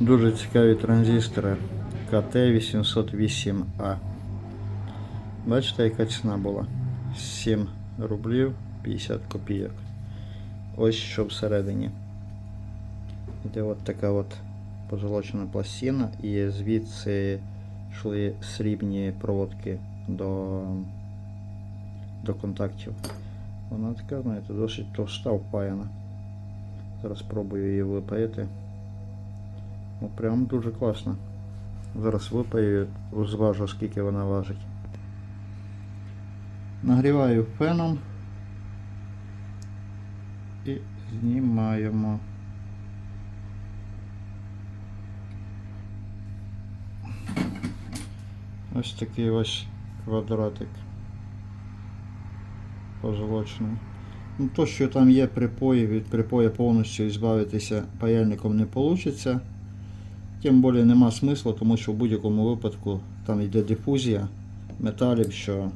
Дуже цікаві транзистори КТ808А. Бачите, яка ціна була? 7 рублів 50 копійок. Ось що всередині. Іде от така от позолочена пластина і звідси йшли срібні проводки до, до контактів. Вона така, знаєте, досить товста впаяна. Зараз спробую її випаяти. Ну, прям дуже класно. Зараз випаю, зважу, скільки вона важить. Нагріваю феном і знімаємо. Ось такий ось квадратик позолочений. Ну, то, що там є припої, від припою повністю збавитися паяльником не вийде. Тим більше нема смислу, тому що в будь-якому випадку там йде дифузія металів, що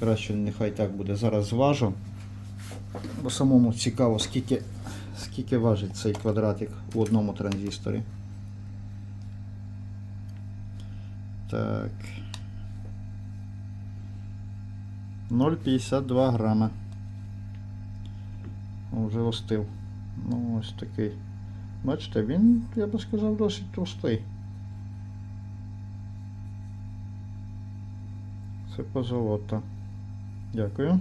краще нехай так буде. Зараз зважу. Бо самому цікаво, скільки, скільки важить цей квадратик у одному транзисторі. Так. 0,52 грама. Вже остив. Ну, ось такий. Бачите, він, я би сказав, досить товстий. Це позолота. Дякую.